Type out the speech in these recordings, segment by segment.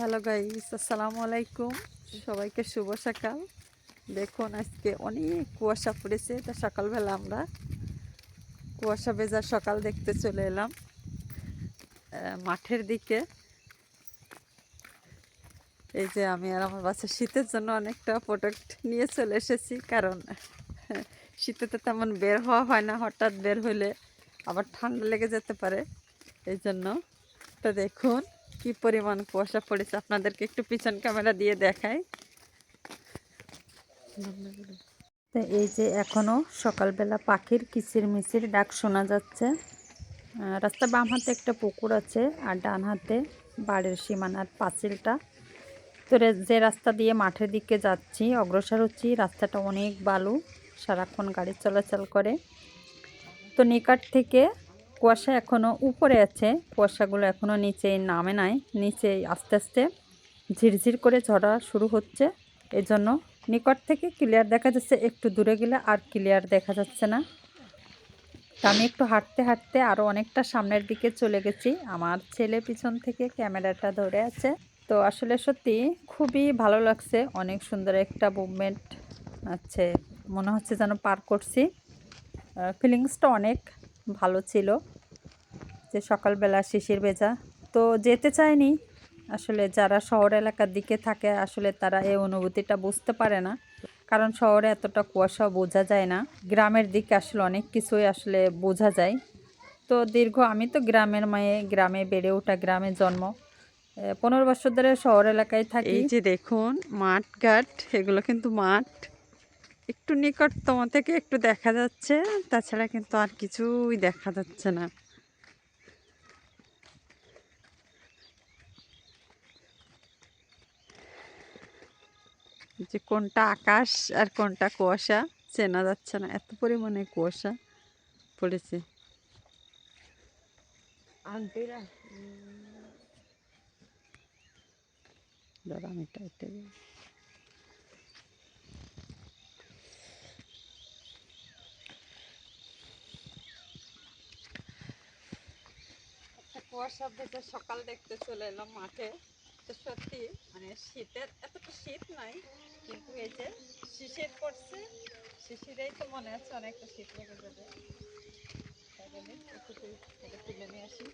Hello guys আসসালামু আলাইকুম সবাইকে শুভ সকাল। দেখুন, আজকে অনেক কুয়াশা পড়েছে। তা সকালবেলা আমরা কুয়াশা ভেজা সকাল দেখতে চলে এলাম মাঠের দিকে। এই যে আমি আর আমার বাচ্চা শীতের জন্য অনেকটা প্রোডাক্ট নিয়ে চলে এসেছি, কারণ শীতে তো তেমন বের হওয়া হয় না, হঠাৎ বের হলে আবার ঠান্ডা লেগে যেতে পারে। এই জন্য তো দেখুন। কি পরিমাণ কুয়াশা পড়েছে আপনাদেরকে একটু পিছন ক্যামেরা দিয়ে দেখাই। তো এই যে এখনও সকালবেলা পাখির কিচির মিচির ডাক শোনা যাচ্ছে। আহ, রাস্তার বাম হাতে একটা পুকুর আছে আর ডান হাতে বাড়ির সীমানার পাঁচিলটা। তো যে রাস্তা দিয়ে মাঠের দিকে যাচ্ছি অগ্রসর হচ্ছি রাস্তাটা অনেক বালু সারাক্ষণ গাড়ি চলাচল করে। তো নিকট থেকে কুয়াশা এখনও উপরে আছে, কুয়াশাগুলো এখনও নিচে নামে নাই নিচে আস্তে আস্তে ঝিরঝির করে ঝরা শুরু হচ্ছে। এই জন্য নিকট থেকে ক্লিয়ার দেখা যাচ্ছে, একটু দূরে গেলে আর ক্লিয়ার দেখা যাচ্ছে না। আমি একটু হাঁটতে হাঁটতে আরও অনেকটা সামনের দিকে চলে গেছি। আমার ছেলে পিছন থেকে ক্যামেরাটা ধরে আছে। তো আসলে সত্যি খুবই ভালো লাগছে, অনেক সুন্দর একটা মুভমেন্ট আছে, মনে হচ্ছে যেন পার করছি। ফিলিংসটা অনেক ভালো ছিল যে সকালবেলা শিশির ভেজা। তো যেতে চায়নি। আসলে যারা শহর এলাকার দিকে থাকে, আসলে তারা এই অনুভূতিটা বুঝতে পারে না। কারণ শহরে এতটা কুয়াশা বোঝা যায় না। গ্রামের দিকে আসলে অনেক কিছুই আসলে বোঝা যায়। তো দীর্ঘ, আমি তো গ্রামের মায়ে, গ্রামে বেড়ে ওঠা গ্রামে জন্ম। পনেরো বছর ধরে শহর এলাকায় থাকি। এই যে দেখুন মাঠ ঘাট এগুলো কিন্তু মাঠ। একটু নিকটতম থেকে একটু দেখা যাচ্ছে তাছাড়া কিন্তু আর কিছুই দেখা যাচ্ছে না। যে কোনটা আকাশ আর কোনটা কুয়াশা চেনা যাচ্ছে না এত পরিমাণে কুয়াশা পড়েছে। দাঁড়া আমি টাইটে কুয়াশা ভেজা সকাল দেখতে চলে এলাম মাঠে। তো সত্যি মানে শীতের এতটা শীত নাই কিন্তু এই যে শিশির পড়ছে শিশিরেই তো মনে হচ্ছে অনেকটা শীত লেগে যাবে। একটু তুলে নিয়ে আসি।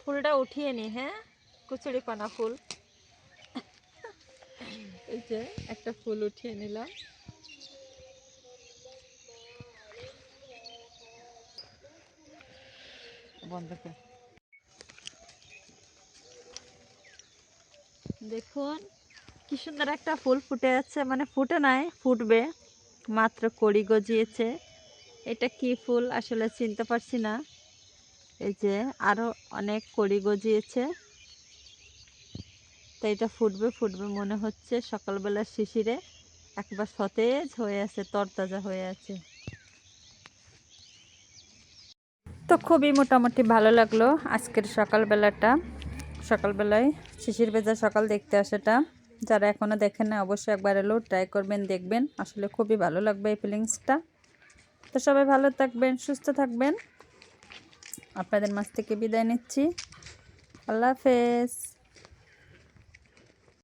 ফুলটা উঠিয়ে নি হ্যাঁ? কুচুরি পানা ফুল। এই যে একটা ফুল উঠিয়ে নিলাম। দেখুন কি সুন্দর একটা ফুল ফুটে আছে। মানে ফুটে নাই ফুটবে। মাত্র কড়ি গজিয়েছে। এটা কি ফুল আসলে চিনতে পারছি না। এই যে আরও অনেক কড়ি গজিয়েছে। তো এটা ফুটবে ফুটবে মনে হচ্ছে সকালবেলা শিশিরে। একবার সতেজ হয়ে আছে, তরতাজা হয়ে আছে। তো খুবই মোটামুটি ভালো লাগল আজকের সকালবেলাটা। সকালবেলায় শিশির ভেজা সকাল দেখতে আসাটা। যারা এখনও দেখেন না, অবশ্যই একবার এলো ট্রাই করবেন, দেখবেন। আসলে খুবই ভালো লাগবে এই ফিলিংসটা তো সবাই ভালো থাকবেন, সুস্থ থাকবেন। আপনাদের মাছ থেকে বিদায় নিচ্ছি। আল্লাহ হাফেজ।